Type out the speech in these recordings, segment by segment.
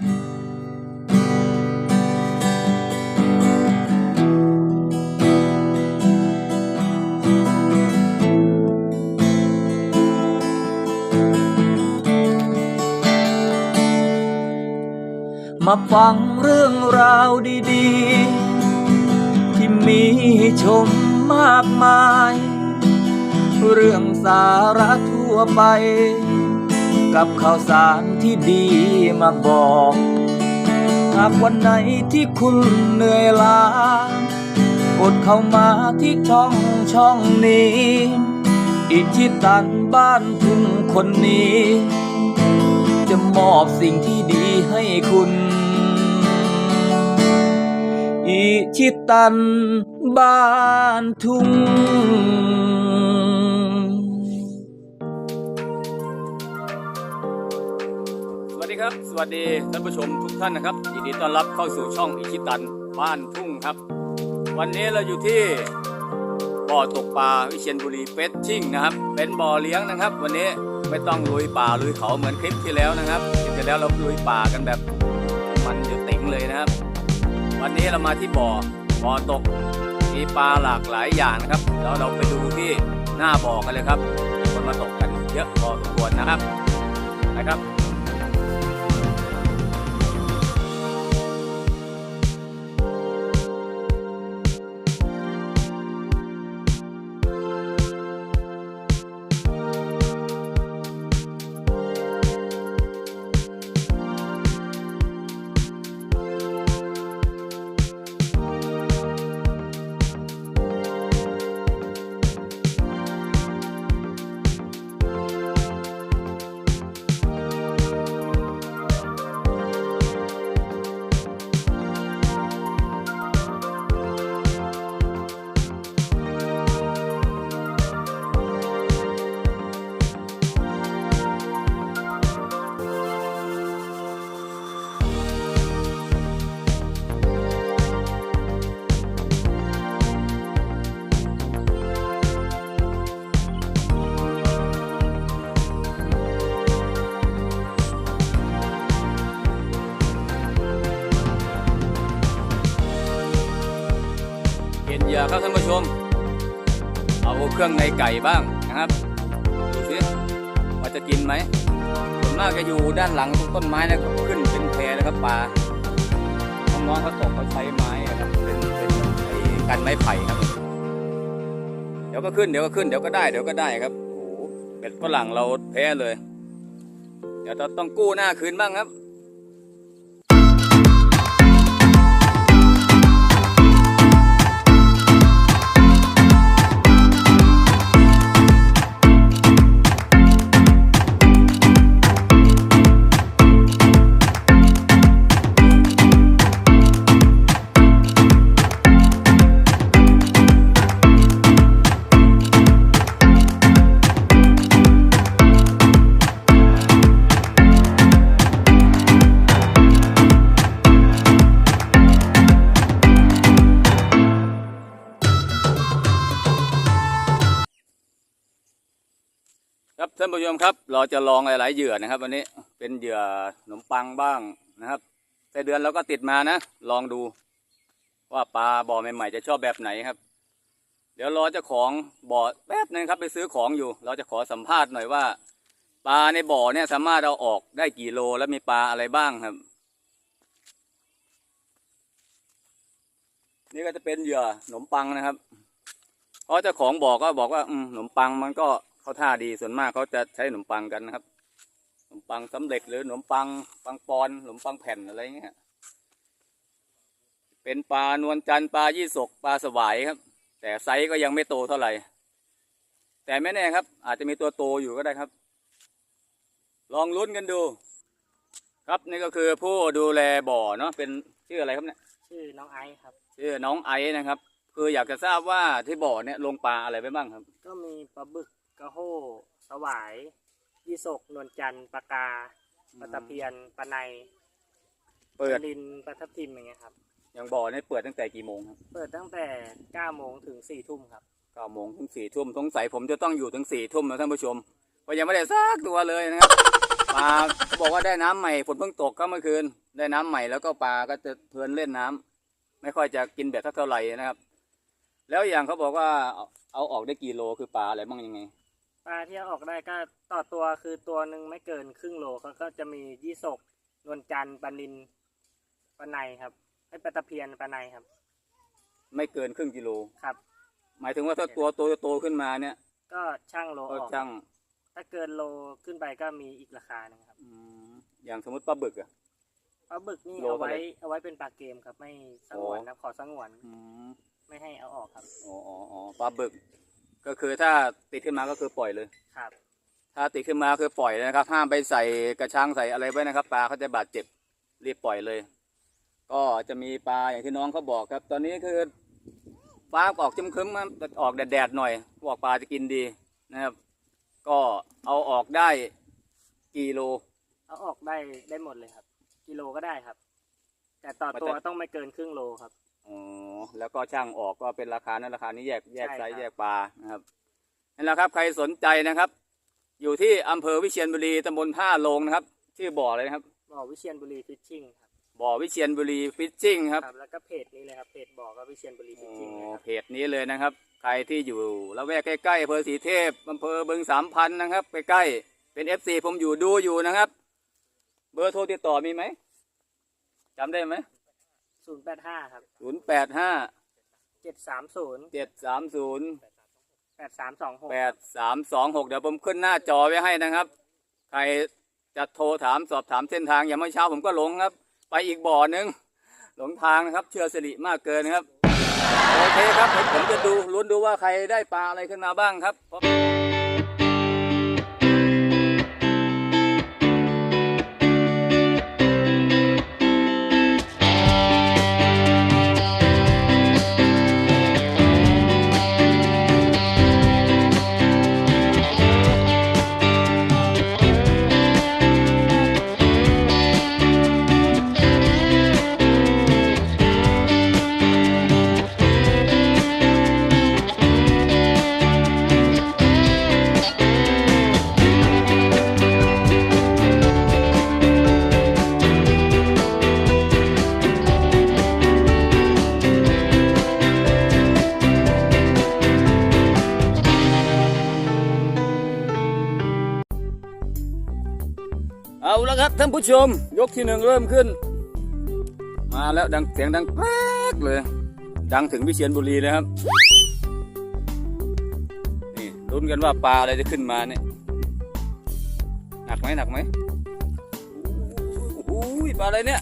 มาฟังเรื่องราวดีๆ ที่มีชมมากมาย เรื่องสาระทั่วไป กับข่าวสารที่ดีมาบอก หากวันไหนที่คุณเหนื่อยล้ากดเข้ามาที่ช่องช่องนี้ อิชิตันบ้านทุ่งคนนี้ จะมอบสิ่งที่ดีให้คุณ อิชิตันบ้านทุ่ง สวัสดีท่านผู้ชมทุกท่านนะครับยินดีต้อนรับเข้าสู่ช่องอิชิตันบ้านทุ่งครับ วันนี้เราอยู่ที่บ่อตกปลาวิเชียรบุรีเฟสชิ่งนะครับ เป็นบ่อเลี้ยงนะครับ วันนี้ไม่ต้องลุยป่าลุยเขาเหมือนคลิปที่แล้วนะครับคลิปที่แล้วเราลุยป่ากันแบบมันเดือดติ๋งเลยนะครับ วันนี้เรามาที่บ่อบ่อตกมีปลาหลากหลายอย่างนะครับแล้วเราไปดูที่หน้าบ่อกันเลยครับมีคนมาตกกันเยอะพอสมควรนะครับนะครับ เครื่องในไก่บ้างนะครับดูสิว่าจะกินไหมส่วนมากจะอยู่ด้านหลังต้นไม้แล้วก็ขึ้นเป็นแพรนะครับปลาน้องๆเขาตกเขาใช้ไม้อะครับเป็นเป็นกันไม้ไผ่ครับ เดี๋ยวก็ขึ้นเดี๋ยวก็ขึ้นเดี๋ยวก็ได้เดี๋ยวก็ได้ครับโอ้โหเป็ดฝรั่งเราแพ้เลย เดี๋ยวเราต้องกู้หน้าคืนบ้างครับ ครับ เราจะลองหลาย ๆ เหยื่อนะครับ วันนี้เป็นเหยื่อขนมปังบ้างนะครับไส้เดือนเราก็ติดมานะ ลองดูว่าปลาบ่อใหม่ ๆ จะชอบแบบไหนครับ เดี๋ยวรอเจ้าของบ่อแป๊บนึงครับไปซื้อของอยู่ เราจะขอสัมภาษณ์หน่อยว่า ปลาในบ่อเนี่ยสามารถเอาออกได้กี่โลแล้วมีปลาอะไรบ้างครับ นี่ก็จะเป็นเหยื่อขนมปังนะครับเพราะเจ้าของบ่อก็บอกว่าอืขนมปังมันก็ เขาท่าดีส่วนมากเขาจะใช้ขนมปังกันนะครับขนมปังสำเร็จหรือขนมปังปังปอนขนมปังแผ่นอะไรเงี้ยเป็นปลานวลจันทร์ปลายี่สกปลาสวายครับ แต่ไซส์ก็ยังไม่โตเท่าไหร่ แต่ไม่แน่ครับ อาจจะมีตัวโตอยู่ก็ได้ครับ ลองลุ้นกันดู ครับนี่ก็คือผู้ดูแลบ่อเนาะเป็นชื่ออะไรครับเนี่ยชื่อน้องไอซ์ครับชื่อน้องไอซ์นะครับ คืออยากจะทราบว่าที่บ่อเนี่ยลงปลาอะไรไปบ้างครับ ก็มีปลาบึก กระโห้สวาย ยี่สกนวลจันทร์ปลากาปลาตะเพียนปลาในเปิดปลาลินปลาทับทิมอย่างเงี้ยครับ อย่างบ่อเนี่ยเปิดตั้งแต่กี่โมงครับเปิดตั้งแต่9โมงถึง4ทุ่มครับ เก้าโมงถึงสี่ทุ่มสงสัยผมจะต้องอยู่ถึงสี่ทุ่มนะท่านผู้ชมเพราะยังไม่ได้ซักตัวเลยนะครับ ปลาเขาบอกว่าได้น้ำใหม่ฝนเพิ่งตกก็เมื่อคืน ได้น้ำใหม่แล้วก็ปลาก็จะเพลินเล่นน้ำไม่ค่อยจะกินแบบเท่าไหร่นะครับ แล้วอย่างเขาบอกว่าเอาเอาออกได้กี่โลคือปลาอะไรบ้างยังไง ปลาที่เอาออกได้ก็ต่อตัวคือตัวหนึ่งไม่เกินครึ่งโลเขาก็จะมียี่สกนวลจันทร์ปลานินปลาในครับให้ปลาตะเพียนปลาในครับ ไม่เกินครึ่งกิโล ครับ หมายถึงว่าถ้าตัวโตโตขึ้นมาเนี่ย ก็ช่างโลอก็อกช่างถ้าเกินโลขึ้นไปก็มีอีกราคาหนึ่งครับอืมอย่างสมมติปลาบึกอะปลาบึกนี่โลเอาเท่าไว้ไหร่เอาไว้เป็นปลาเกมครับ ไม่สงวนนะขอสงวนอืมไม่ให้เอาออกครับ อ๋ออ๋ออ๋อปลาบึก ก็คือถ้าติดขึ้นมาก็คือปล่อยเลย ครับ ถ้าติดขึ้นมาคือปล่อยเลยนะครับ ห้ามไปใส่กระชังใส่อะไรไว้นะครับ ปลาเขาจะบาดเจ็บรีบปล่อยเลย ก็จะมีปลาอย่างที่น้องเขาบอกครับ ตอนนี้คือฟ้าออกครึ้มๆมาออกแดดๆหน่อยบอกปลาจะกินดีนะครับ ก็เอาออกได้กี่โล เอาออกได้ได้หมดเลยครับ กิโลก็ได้ครับ แต่ต่อตัวแต่ต้องไม่เกินครึ่งโลครับ อ๋อแล้วก็ช่างออกก็เป็นราคานั้นราคานี้แยกแยกใช่ไซส์ครับแยกปลานะครับนั่นแหละครับใครสนใจนะครับ อยู่ที่อำเภอวิเชียรบุรีตำบลท่าโลงนะครับชื่อบ่อเลยนะครับบ่อวิเชียนบุรีฟิชชิ่งครับบ่อวิเชียรบุรีฟิชชิ่งครับครับแล้วก็เพจนี้เลยครับเพจบ่อก็วิเชียนบุรีฟิชอ๋ชิ่งนะอครับเพจนี้เลยนะครับ ใครที่อยู่ละแวกใกล้ๆอำเภอสีเทพอำเภอบึงสามพันนะครับใกล้ๆเป็นเอฟซีผมอยู่ดูอยู่นะครับ เบอร์โทรติดต่อมีไหมจำได้ไหม ศูนย์แปดห้าครับศูนย์แปดห้าเจ็ดสามศูนย์เจ็ดสามศูนย์แปดสามสองหกแปดสามสองหกเดี๋ยวผมขึ้นหน้าจอไว้ให้นะครับ ใครจะโทรถามสอบถามเส้นทางอย่างเมื่อเช้าผมก็หลงครับ ไปอีกบ่อหนึ่งหลงทางนะครับ เชื่อสิริมากเกินนะครับ โอเคครับผมผมจะดูลุ้นดูว่าใครได้ปลาอะไรขึ้นมาบ้างครับ ผู้ชม ยกที่หนึ่งเริ่มขึ้น มาแล้วดังเสียงดังแกรกเลย ดังถึงวิเชียรบุรีเลยครับ นี่ลุ้นกันว่าปลาอะไรจะขึ้นมาเนี่ย หนักไหมหนักไหมโอ้ยปลาอะไรเนี่ย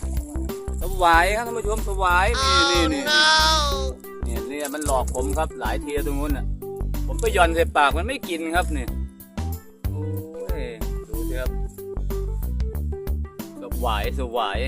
สวายครับท่านผู้ชมสวายนี่นี่นี่นี่นี่มันหลอกผมครับหลายทีแล้วตรงนู้นน่ะ ผมไปหย่อนใส่ปากมันไม่กินครับนี่โสวายสวายค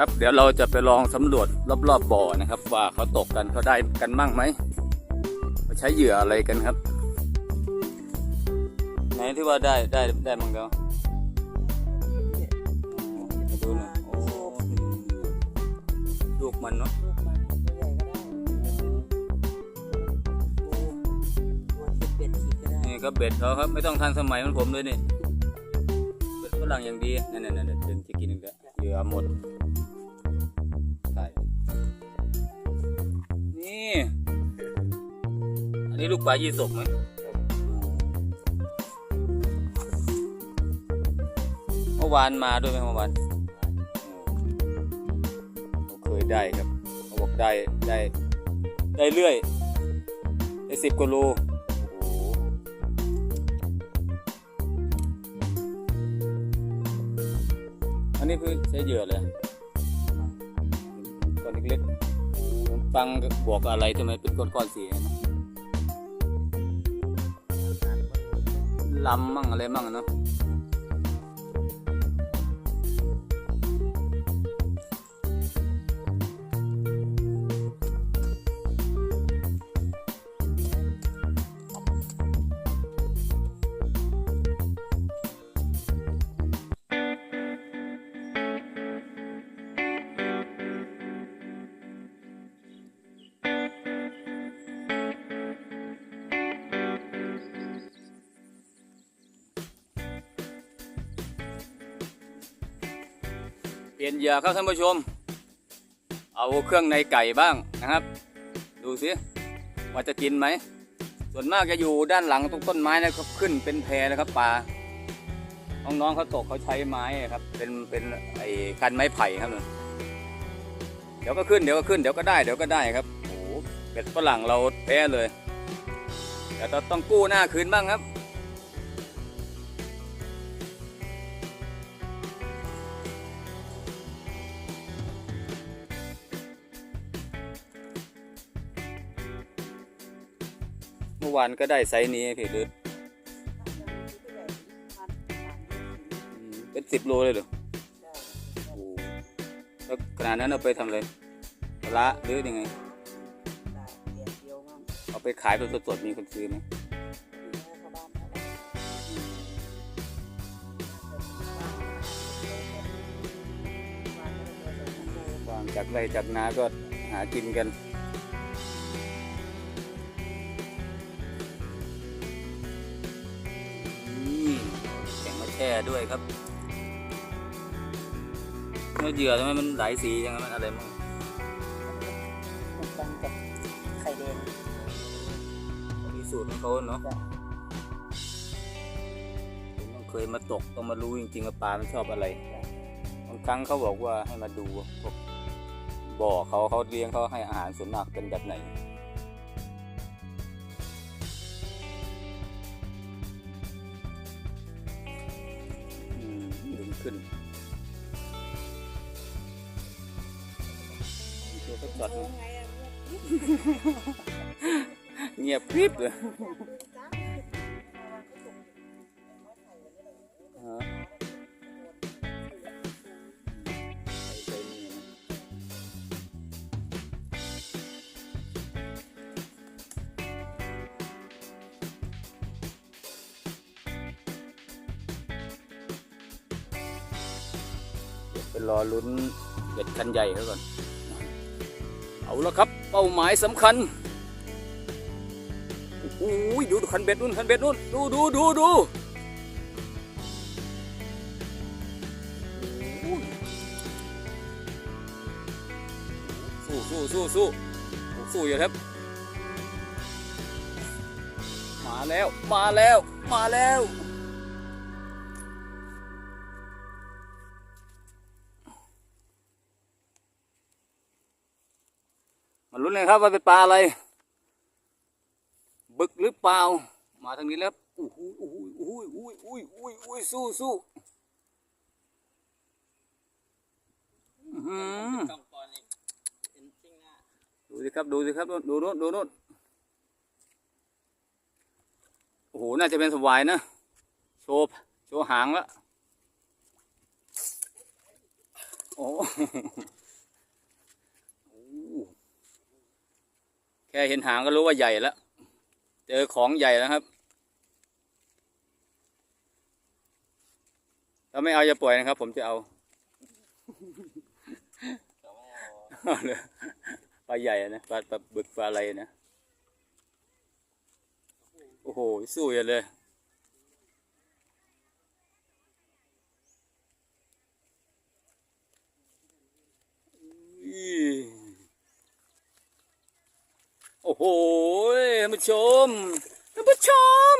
รับเดี๋ยวเราจะไปลองสำรวจรอบๆบ่อนะครับ ว่าเขาตกกันเขาได้กันมั่งไหมเขาใช้เหยื่ออะไรกันครับ นที่ว่าได้ได้ได้มั่งแล้วอ๋อมาดูหน่อยโอ้ลูกมันเนาะลูกมันตัวใหญ่ก็ได้ตัวสิบเอ็ดขีดก็ได้นี่ก็เบ็ดเขาครับไม่ต้องทันสมัยเหมันผมเลยนี่เบ็ดฝรั่งอย่างดีนั่นนั่นนั่นเดินจะกินอีกแล้วเหยื่อหมดใช่นี่อันนี้ลูกปลายี่สกไหม วานมาด้วยไหมเมื่อวานเขาเคยได้ครับเขาบอกได้ได้ ได้เรื่อย ได้สิบกว่าโลโอ้โหอันนี้คือใช้เหยื่อเลยก้อนเล็กๆขนมปังบวกอะไรทำไมเป็นก้อนๆสีนะลำมั่งอะไรมั่งอะเนาะ เหยื่อครับท่านผู้ชม เอาเครื่องในไก่บ้างนะครับ ดูสิว่าจะกินไหม ส่วนมากจะอยู่ด้านหลังตรงต้นไม้นะครับขึ้นเป็นแพนะครับปลาน้องๆเขาตกเขาใช้ไม้ครับ เป็นเป็นไอ้กันไม้ไผ่ครับเดี๋ยวก็ขึ้นเดี๋ยวก็ขึ้นเดี๋ยวก็ได้เดี๋ยวก็ได้ครับโอ้โหเป็ดฝรั่งเราแพ้เลยแต่เราต้องกู้หน้าคืนบ้างครับ อวานก็ได้ไซส์นี้พี่หรืออืมเป็นสิบโลเลยเหรอโอ้แล้วขนาดนั้นเอาไปทำอะไรปลาร้าหรือยังไง เอาไปขายเป็นสดๆมีคนซื้อไหมวางจากไรจากนาก็หากินกัน ช่ด้วยครับเนื้อเหยื่อทำไมมันหลายสียังไงมันอะไรมั่งตังกับไข่แดงมีสูตรของเขาเนาะผมต้องเคยมาตกต้องมารู้จริงๆว่าปลามันชอบอะไรบางครั้งเขาบอกว่าให้มาดูพวกบ่อเขาเขาเลี้ยงเขาให้อาหารส่วนมากเป็นแบบไหน ขึ้นมีตัวก็จอดอยู่เงียบกริบเลย ลุ้นเบ็ดคันใหญ่เขาก่อน เอาละครับ เป้าหมายสำคัญโอ้ยดูดูคันเบ็ดนู่นคันเบ็ดนู่นดูดูดูดูสู้สู้สู้สู้สู้อยู่ครับ มาแล้วมาแล้วมาแล้ว นเลยครับว่าเป็นปลาอะไร บึกหรือเปล่า มาทางนี้แล้วอู้หูอู้หูอู้หูอู้หูอู้หูอู้หูสู้สู้หือดูสิครับ ดูสิครับดูโน่นดูโน่นโอ้โห น่าจะเป็นสวายนะ โชว์โชว์หางละโอ้โห แค่เห็นหางก็รู้ว่าใหญ่แล้ว เจอของใหญ่แล้วครับถ้าไม่เอาอย่าปล่อยนะครับ ผมจะเอาปลาใหญ่นะปลาปลาบึกปลาอะไรนะ โอ้โห สู้อย่าเลยอี โอ้โหท่านผู้ชมท่านผู้ชม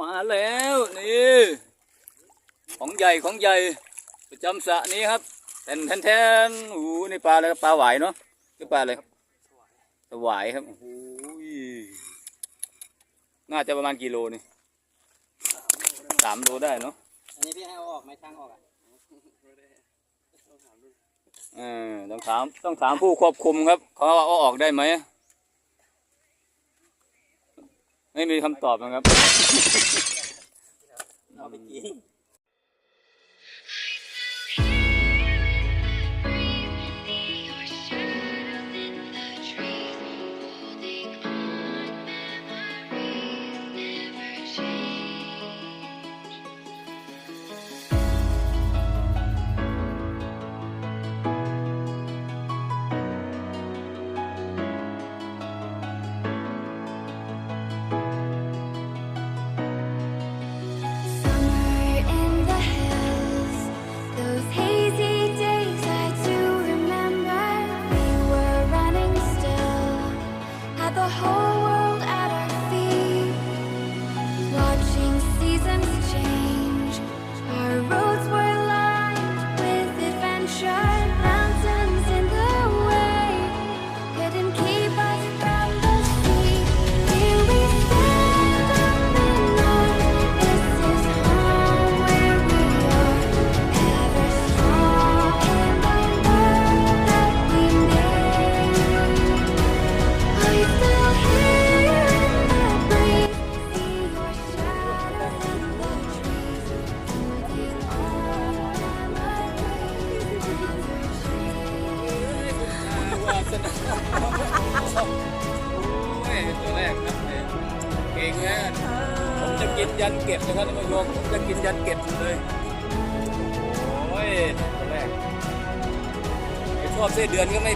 มาแล้วนี่ของใหญ่ของใหญ่ ประจำสระนี้ครับแทนแทนแทนโอ้โหนี่ปลาอะไรปลาหวายเนาะคือปลาอะไรครับสวายครับโอ้โหน่าจะประมาณกิโลนี่สามโลได้เนาะอันนี้พี่ให้เอาออกไหมช่างออกอะ เออต้องถามต้องถามผู้ควบคุมครับเขาว่าเอาออกได้ไหมไม่มีคำตอบนะครับ เอาไปกิน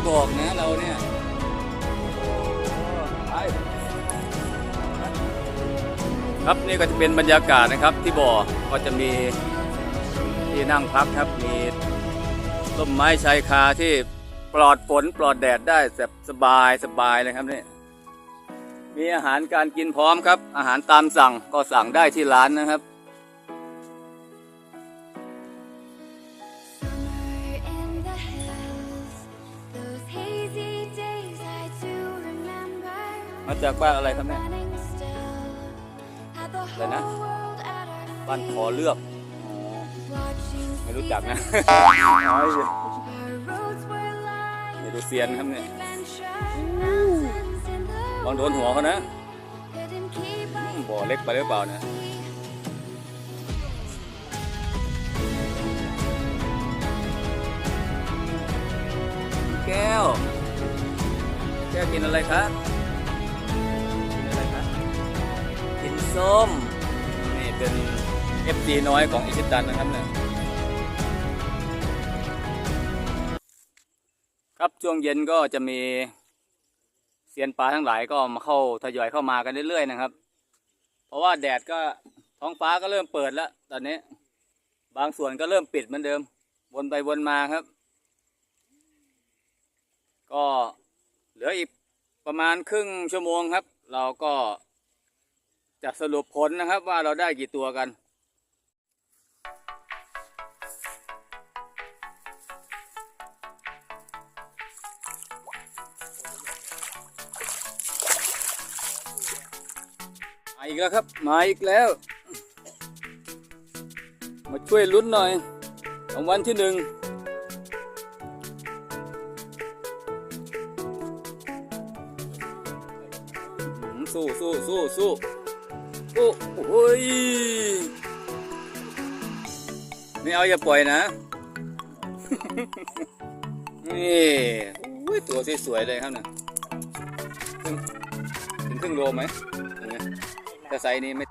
บอกนะเราเนี่ยครับนี่ก็จะเป็นบรรยากาศนะครับที่บ่อก็จะมีที่นั่งพักครับมีต้นไม้ชายคาที่ปลอดฝนปลอดแดดได้แบบสบายสบายเลยครับนี่มีอาหารการกินพร้อมครับ อาหารตามสั่งก็สั่งได้ที่ร้านนะครับ จากบ้านอะไรครับเนี่ย Running still, had the อะไรนะ whole world at our บ้านขอเลือกอ๋อ watching ไม่รู้จักนะ seasons. Our roads were lined เดี๋ยวดูเซียนครับเนี่ย adventure, mountains in the ลองโดนหัวเขานะ couldn't keep อื us มบ่อเล็กไปหรือเปล่าเนี่ย free. แก้ว แก้วกินอะไรคะกิ ส้ม นี่เป็นเอฟซีน้อยของอิชิตันนะครับเนี่ยครับช่วงเย็นก็จะมีเซียนปลาทั้งหลายก็มาเข้าทยอยเข้ามากันเรื่อยๆนะครับ เพราะว่าแดดก็ท้องฟ้าก็เริ่มเปิดแล้ว ตอนนี้ บางส่วนก็เริ่มปิดเหมือนเดิม วนไปวนมาครับ ก็เหลืออีกประมาณครึ่งชั่วโมงครับ เราก็ จะสรุปผลนะครับว่าเราได้กี่ตัวกัน มาอีกแล้วครับ มาอีกแล้ว มาช่วยลุ้นหน่อยรางวัลที่หนึ่งสู้สู้สู้สู้ โอ้ยไม่เอาอย่าปล่อยนะนี่โอ้ยตัวสวยๆเลยครับเนี่ยครึ่งถึงครึ่งโลไหมถึงไหมแต่ไซส์นี้ไม่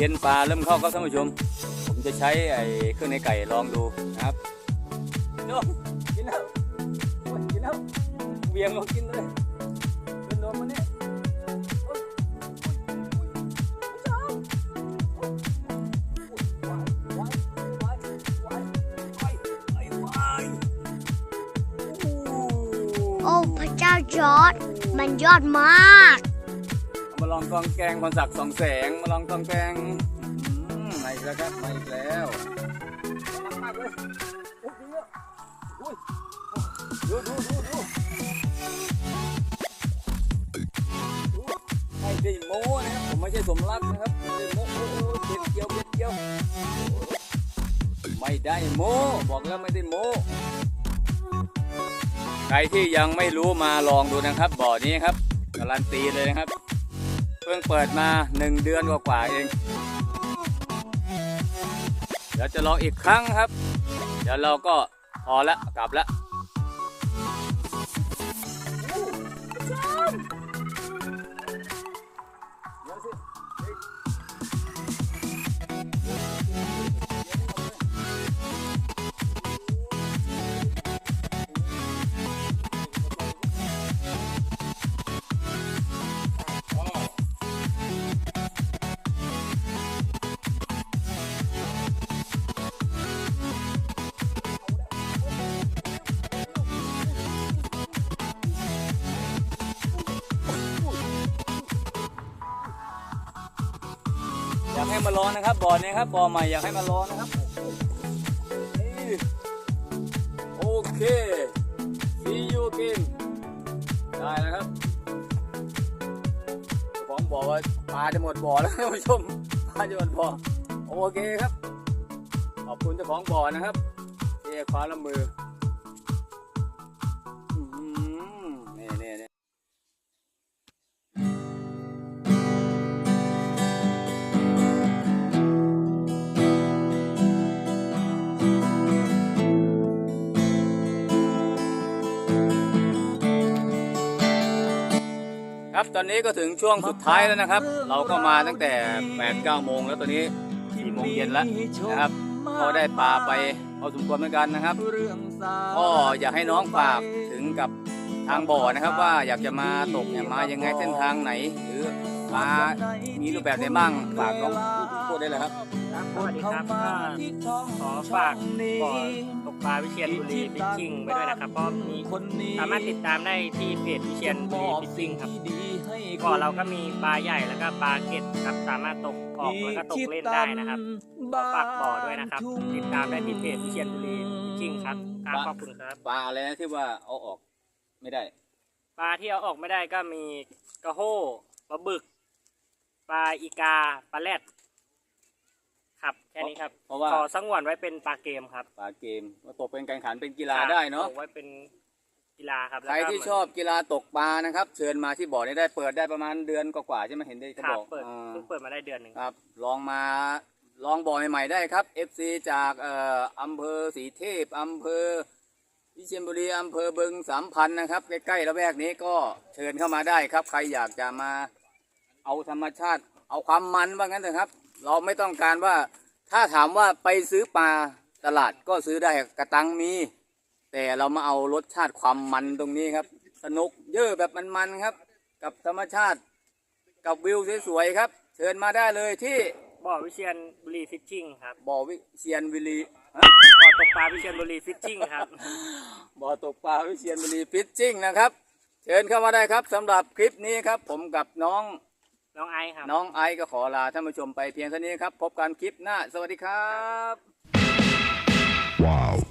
เย็นปลาเริ่มเข้าครับท่านผู้ชม ผมจะใช้ไอ้เครื่องในไก่ลองดูนะครับโน่กินแล้วกินแล้วเวียงลงกินเลยเดินลงมาเนี่ยโอ้พระเจ้าจอร์ดมันยอดมาก องกองแกงพรศักดิ์สองแสงมาลองกองแกงมาอีกแล้วครับมาอีกแล้วมากเลยดูดูดูดูไม่ได้โม้นะครับผมไม่ใช่สมรักนะครับไม่ได้โม้โอโหเบ็ดเกี่ยวเบ็ดเกี่ยวไม่ได้โม้บอกแล้วไม่ได้โม้ใครที่ยังไม่รู้มาลองดูนะครับบ่อนี้ครับการันตีเลยนะครับ พิ่งเปิดมาหนึ่งเดือนกว่าๆเอง เดี๋ยวจะลองอีกครั้งครับ เดี๋ยวเราก็พอละกลับละ ให้มาลองนะครับบ่อนี้ครับบ่อใหม่อยากให้มาลองนะครับโอเค see you again ได้แล้วครับเจ้าของบอกว่าปลาจะหมดบ่อแล้วท่านผู้ชมปลาจะหมดบ่อโอเคครับ ขอบคุณเจ้าของบ่อนะครับที่ความร่วมมือ ตอนนี้ก็ถึงช่วงสุดท้ายแล้วนะครับ เราก็มาตั้งแต่8 9โมงแล้วตอนนี้4โมงเย็นแล้วนะครับก็ได้ปลาไปพอสมควรเหมือนกันนะครับก็อยากให้น้องฝากถึงกับทางบ่อนะครับ ว่าอยากจะมาตกเนี่ยมายังไงเส้นทางไหน หรือปลามีรูปแบบไหนบ้างฝากน้องพูดได้เลยครับครับสวัสดีครับก็ขอฝากบ่อตก ปลาวิเชียนบุรีฟิชชิ่งไว้ด้วยนะครับเพราะมีสามารถติดตามได้ที่เพจวิเชียนบุรีฟิชชิ่งครับบ่อเราก็มีปลาใหญ่แล้วก็ปลาเก็ดครับสามารถตกออกแล้วก็ตกเล่นได้นะครับขอฝากบ่อด้วยนะครับ ติดตามได้ที่เพจวิเชียนบุรีฟิชชิ่งครับครับขอบคุณครับปลาอะไรนะที่ว่าเอาออกไม่ได้ ปลาที่เอาออกไม่ได้ก็มีกระโห้ปลาบึก ปลาอีกาปลาแรด ครับแค่นี้ครับเพราะว่าขอสังวนไว้เป็นปลาเกมครับปลาเกมว่าตกเป็นการแข่งขันเป็นกีฬาได้เนาะอไว้เป็นกีฬาครับใครที่ชอบกีฬาตกปลานะครับ เชิญมาที่บ่อนี้ได้เปิดได้ประมาณเดือนกว่าๆใช่ไหมเห็นได้คเขารับบอกเปิดอ่าเพิ่งเปิดมาได้เดือนหนึ่งครับ ลองมาลองบ่อใหม่ๆได้ครับ FC จากเอ่ออำเภอสีเทพอำเภอวิเชียรบุรีอำเภอบึงสามพันนะครับ ใกล้ๆละแวกนี้ก็เชิญเข้ามาได้ครับ ใครอยากจะมาเอาธรรมชาติ เอาความมันว่างั้นเถอะครับ เราไม่ต้องการว่าถ้าถามว่าไปซื้อปลาตลาดก็ซื้อได้กระตังมี แต่เรามาเอารสชาติความมันตรงนี้ครับ สนุกเยอะแบบมันๆครับ กับธรรมชาติกับวิวสวยๆครับ เชิญมาได้เลยที่บ่อวิเชียนบุรีฟิชชิ่งครับบ่อวิเชียนบุรีฮะบ่อตกปลาวิเชียนบุรีฟิชชิ่งครับบ่อตกปลาวิเชียนบุรีฟิชชิ่งนะครับ เชิญเข้ามาได้ครับสำหรับคลิปนี้ครับ ผมกับน้อง น้องไอซ์ครับ น้องไอซ์ก็ขอลาท่านผู้ชมไปเพียงเท่านี้ครับ พบกันคลิปหน้า สวัสดีครับ Wow.